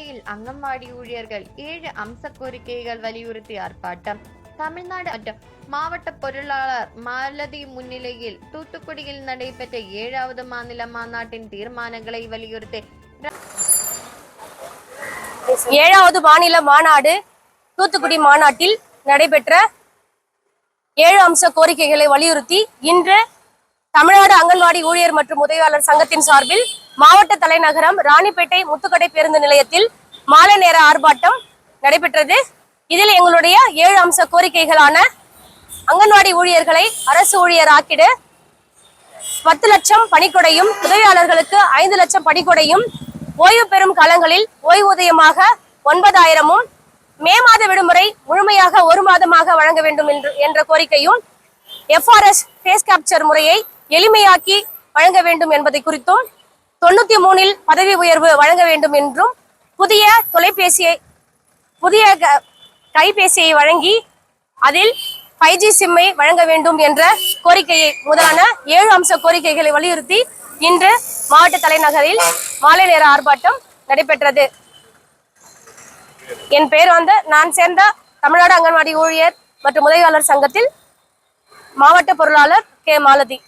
சென்னையில் அங்கன்வாடி ஊழியர்கள் ஏழு அம்ச கோரிக்கைகள் வலியுறுத்தி ஆர்ப்பாட்டம். தமிழ்நாடு மற்றும் மாவட்ட பொருளாளர் மாலதி முன்னிலையில் தூத்துக்குடியில் நடைபெற்ற ஏழாவது மாநில மாநாட்டின் தீர்மானங்களை வலியுறுத்தி ஏழாவது மாநில மாநாடு தூத்துக்குடி மாநாட்டில் நடைபெற்ற ஏழு அம்ச கோரிக்கைகளை வலியுறுத்தி இன்று தமிழ்நாடு அங்கன்வாடி ஊழியர் மற்றும் உதவியாளர் சங்கத்தின் சார்பில் மாவட்ட தலைநகரம் ராணிப்பேட்டை முத்துக்கடை பேருந்து நிலையத்தில் மாலை நேர ஆர்ப்பாட்டம் நடைபெற்றது. இதில் எங்களுடைய ஏழு அம்ச கோரிக்கைகளான அங்கன்வாடி ஊழியர்களை அரசு ஊழியர் ஆக்கிட பத்து லட்சம் பணிக்கொடையும் உதவியாளர்களுக்கு ஐந்து லட்சம் பணிக்கொடையும் ஓய்வு பெறும் காலங்களில் ஓய்வூதியமாக ஒன்பதாயிரமும் மே மாத விடுமுறை முழுமையாக ஒரு மாதமாக வழங்க வேண்டும் என்று என்ற கோரிக்கையும் எஃப்ஆர்எஸ் ஃபேஸ் கேப்சர் முறையை எளிமையாக்கி வழங்க வேண்டும் என்பதை குறித்தும் தொண்ணூத்தி மூணில் பதவி உயர்வு வழங்க வேண்டும் என்றும் புதிய தொலைபேசியை புதிய க- கைபேசியை வழங்கி அதில் ஃபைவ் ஜி சிம்மை வழங்க வேண்டும் என்ற கோரிக்கையை முதலான ஏழு அம்ச கோரிக்கைகளை வலியுறுத்தி இன்று மாவட்ட தலைநகரில் மாலை நேர ஆர்ப்பாட்டம் நடைபெற்றது. என் பேர் வந்து நான் சேர்ந்த தமிழ்நாடு அங்கன்வாடி ஊழியர் மற்றும் உதவியாளர் சங்கத்தில் மாவட்ட பொருளாளர் கே. மாலதி.